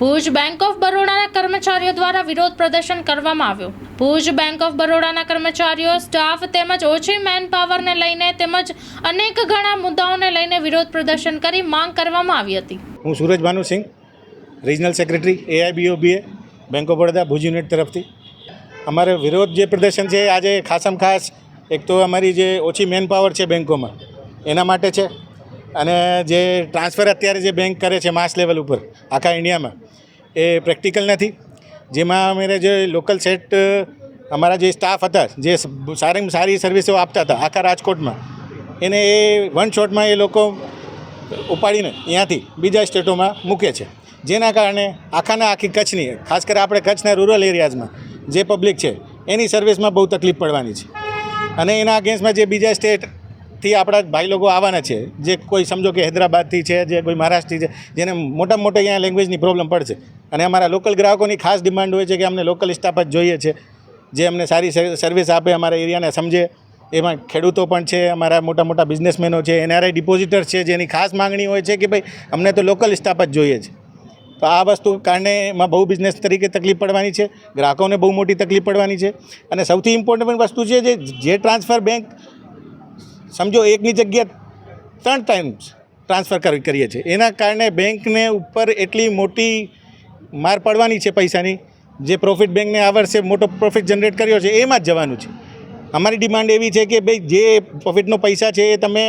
Bhuj bank of બરોડાના કર્મચારીઓ દ્વારા વિરોધ પ્રદર્શન કરવામાં આવ્યું. ભુજ બેંક ઓફ બરોડાના કર્મચારીઓ સ્ટાફ તેમજ ઓછી મેન પાવરને લઈને તેમજ અનેક ઘણા મુદ્દાઓને લઈને વિરોધ પ્રદર્શન કરી માંગ કરવામાં આવી હતી. હું Suraj Bhanusinh regional secretary AIBOBA bank of Baroda Bhuj unit તરફથી. અમારે વિરોધ જે પ્રદર્શન છે આજે ખાસમ ખાસ, એક તો અમારી જે ઓછી મેન પાવર છે બેંકોમાં, એના માટે છે. અને જે ટ્રાન્સફર અત્યારે જે બેંક કરે છે માસ લેવલ ઉપર, આખા ઇન્ડિયામાં, એ પ્રેક્ટિકલ નથી. જેમાં અમારે જે લોકલ સેટ અમારા જે સ્ટાફ હતા, જે સારી સારી સર્વિસો આપતા હતા, આખા રાજકોટમાં, એને એ વન શોટમાં એ લોકો ઉપાડીને અહીંયાથી બીજા સ્ટેટોમાં મૂકે છે. જેના કારણે આખાના આખી કચ્છની, ખાસ કરી આપણે કચ્છના રૂરલ એરિયાઝમાં જે પબ્લિક છે, એની સર્વિસમાં બહુ તકલીફ પડવાની છે. અને એના અગેન્સ્ટમાં જે બીજા સ્ટેટથી આપણા ભાઈ લોકો આવવાના છે. જે કોઈ સમજો કે હૈદરાબાદથી છે, જે કોઈ મહારાષ્ટ્રથી છે, જેને મોટા મોટા અહીંયા લેંગ્વેજની પ્રોબ્લેમ પડશે. અને અમારા લોકલ ગ્રાહકોની ખાસ ડિમાન્ડ હોય છે કે અમને લોકલ સ્ટાફ જ જોઈએ છે. જે અમને સારી સર્વિસ આપે અમારા એરિયાને સમજે. એમાં ખેડૂતો પણ છે, અમારા મોટા મોટા બિઝનેસમેનો છે એનઆરઆઈ ડિપોઝિટર છે, જેની ખાસ માંગણી હોય છે કે ભાઈ અમને તો લોકલ સ્ટાફ જ જોઈએ છે. તો આ વસ્તુ કારણે એમાં બહુ બિઝનેસ તરીકે તકલીફ પડવાની છે. ગ્રાહકોને બહુ મોટી તકલીફ પડવાની છે. અને સૌથી ઇમ્પોર્ટન્ટ વસ્તુ છે જે જે ટ્રાન્સફર બેંક સમજો, એકની જગ્યા ત્રણ ટાઈમ્સ ટ્રાન્સફર કરી, કરીએ છીએ. એના કારણે બેંકને ઉપર એટલી મોટી માર પડવાની છે પૈસાની, જે પ્રોફિટ બેંકને આ વર્ષે મોટો પ્રોફિટ જનરેટ કર્યો છે, એમાં જ જવાનું છે. અમારી ડિમાન્ડ એવી છે કે ભાઈ જે પ્રોફિટનો પૈસા છે એ તમે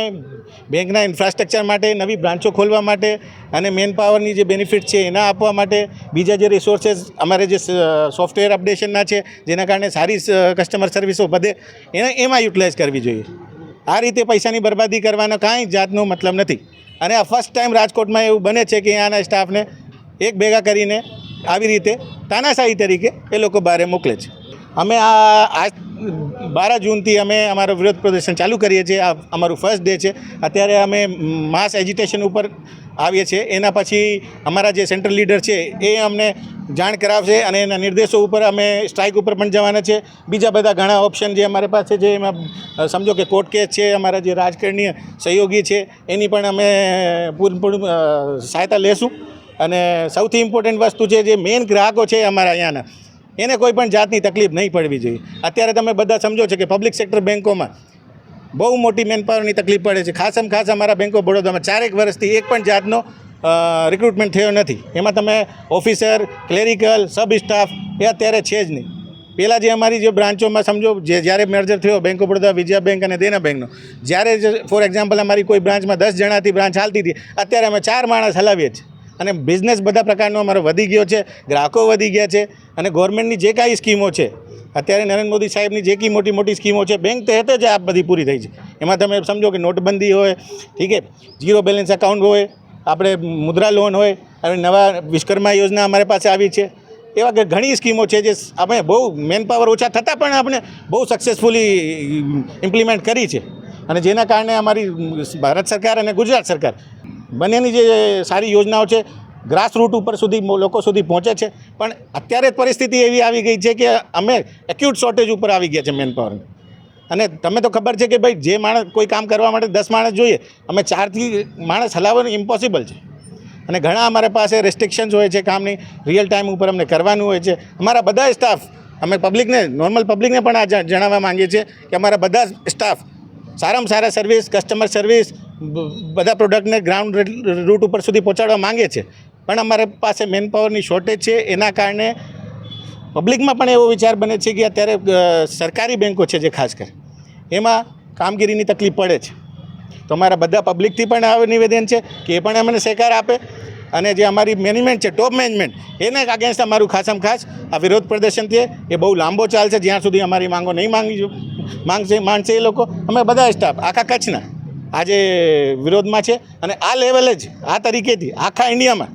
બેંકના ઇન્ફ્રાસ્ટ્રક્ચર માટે, નવી બ્રાન્ચો ખોલવા માટે અને મેન પાવરની જે બેનિફિટ છે એના આપવા માટે બીજા જે રિસોર્સેસ અમારે જે સોફ્ટવેર અપડેશનના છે, જેના કારણે સારી કસ્ટમર સર્વિસો વધે, એને, એમાં યુટિલાઇઝ કરવી જોઈએ. આ રીતે પૈસાની બરબાદી કરવાનો કાંઈ જાતનો મતલબ નથી. અને આ ફર્સ્ટ ટાઈમ રાજકોટમાં એવું બને છે કે અહીંયાના સ્ટાફને એક ભેગા કરીને આવી રીતે તાનાશાહી તરીકે એ લોકો બહાર મોકલે છે. અમે આ આજ બાર જૂનથી અમે અમારો વિરોધ પ્રદર્શન ચાલુ કરીએ છીએ. આ અમારું ફર્સ્ટ ડે છે. અત્યારે અમે માસ એજિટેશન ઉપર આવીએ છીએ. એના પછી અમારા જે સેન્ટ્રલ લીડર છે, એ અમને જાણ કરાવશે અને એના નિર્દેશો ઉપર અમે સ્ટ્રાઇક ઉપર પણ જવાના છે બીજા બધા ઘણા ઓપ્શન જે અમારી પાસે છે, એમાં સમજો કે કોર્ટ કેસ છે, અમારા જે રાજકારણીય સહયોગી છે, એની પણ અમે પૂર્ણપૂર્ણ સહાયતા લેશું. અને સૌથી ઇમ્પોર્ટન્ટ વસ્તુ છે, જે મેઇન ગ્રાહકો છે અમારા અહીંયાના. એને કોઈ પણ જાતની તકલીફ નહીં પડવી જોઈએ. અત્યારે તમે બધા સમજો છો કે પબ્લિક સેક્ટર બેન્કોમાં બહુ મોટી મેનપાવરની તકલીફ પડે છે. ખાસમ ખાસ અમારા બેન્કો બરોડામાં ચારેક વર્ષથી એક પણ જાતનો રિક્રુટમેન્ટ થયો નથી. એમાં તમે ઓફિસર ક્લેરિકલ સબ સ્ટાફ એ અત્યારે છે જ નહીં. પહેલાં જે અમારી જે બ્રાન્ચોમાં સમજો, જે જ્યારે મેર્જર થયો, bank of Baroda, Vijaya bank અને દેના બેંકનો, જ્યારે ફોર એક્ઝામ્પલ અમારી કોઈ બ્રાન્ચમાં દસ જણાથી બ્રાન્ચ હાલતી હતી, અત્યારે અમે ચાર માણસ હલાવીએ છીએ. અને બિઝનેસ બધા પ્રકારનો અમારો વધી ગયો છે, ગ્રાહકો વધી ગયા છે અને ગવર્મેન્ટની જે કાંઈ સ્કીમો છે, અત્યારે નરેન્દ્ર મોદી સાહેબની જે કંઈ મોટી મોટી સ્કીમો છે બેંક તહેત જ આ બધી પૂરી થઈ છે. એમાં તમે સમજો કે નોટબંધી હોય, ઠીક છે ઝીરો બેલેન્સ એકાઉન્ટ હોય, આપણે મુદ્રા લોન હોય, અને નવા વિશ્વકર્મા યોજના અમારી પાસે આવી છે. એવા કે ઘણી સ્કીમો છે જે આપણે બહુ મેન પાવર ઓછા થતાં પણ આપણે બહુ સક્સેસફુલી ઇમ્પ્લિમેન્ટ કરી છે. અને જેના કારણે અમારી ભારત સરકાર અને ગુજરાત સરકાર બંનેની જે સારી યોજનાઓ છે ગ્રાસ રૂટ ઉપર સુધી લોકો સુધી પહોંચે છે. પણ અત્યારે પરિસ્થિતિ એવી આવી ગઈ છે કે અમે એક્યુટ શોર્ટેજ ઉપર આવી ગયા છે મેન પાવરની અને તમે તો ખબર છે કે ભાઈ જે માણસ, કોઈ કામ કરવા માટે દસ માણસ જોઈએ, અમે ચારથી માણસ હલાવવાનું ઇમ્પોસિબલ છે. અને ઘણા અમારા પાસે રેસ્ટ્રિક્શન્સ હોય છે કામની રિયલ ટાઈમ ઉપર અમને કરવાનું હોય છે. અમારા બધા સ્ટાફ અમે પબ્લિકને નોર્મલ પબ્લિકને પણ આ જણાવવા માંગીએ છીએ કે અમારા બધા સ્ટાફ સારામાં સારા સર્વિસ કસ્ટમર સર્વિસ બધા પ્રોડક્ટને ગ્રાઉન્ડ રૂટ ઉપર સુધી પહોંચાડવા માંગે છે. પણ અમારા પાસે મેન પાવરની શોર્ટેજ છે, એના કારણે પબ્લિકમાં પણ એવો વિચાર બને છે કે અત્યારે સરકારી બેન્કો છે જે ખાસ કરી. એમાં કામગીરીની તકલીફ પડે છે. તો અમારા બધા પબ્લિકથી પણ આ નિવેદન છે કે એ પણ અમને સહકાર આપે અને જે અમારી મેનેજમેન્ટ છે, ટોપ મેનેજમેન્ટ, એને અગેન્સ્ટ અમારું ખાસમ ખાસ આ વિરોધ પ્રદર્શન છે એ બહુ લાંબો ચાલશે જ્યાં સુધી અમારી માંગો નહીં માંગી માંગશે, માનશે એ લોકો. અમે બધા સ્ટાફ આખા કચ્છના. આજે વિરોધમાં છે અને આ લેવલે જ, આ તરીકેથી, આખા ઇન્ડિયામાં.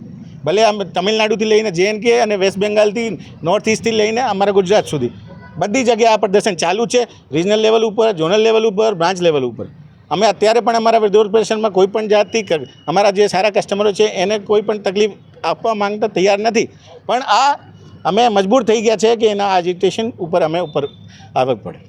ભલે આમ તમિલનાડુથી લઈને કે અને વેસ્ટ બેંગાલથી નોર્થ ઇસ્ટથી લઈને અમારા ગુજરાત સુધી. બધી જગ્યાએ આ પ્રદર્શન ચાલુ છે રિજનલ લેવલ ઉપર ઝોનલ લેવલ ઉપર બ્રાન્ચ લેવલ ઉપર. અમે અત્યારે પણ અમારા વિરોધ પ્રદર્શનમાં કોઈ પણ જાતથી અમારા જે સારા કસ્ટમરો છે, એને કોઈ પણ તકલીફ આપવા માંગતા તૈયાર નથી. પણ આ અમે મજબૂર થઈ ગયા છે કે એના આ એજિટેશન ઉપર અમે ઉપર આવક પડે.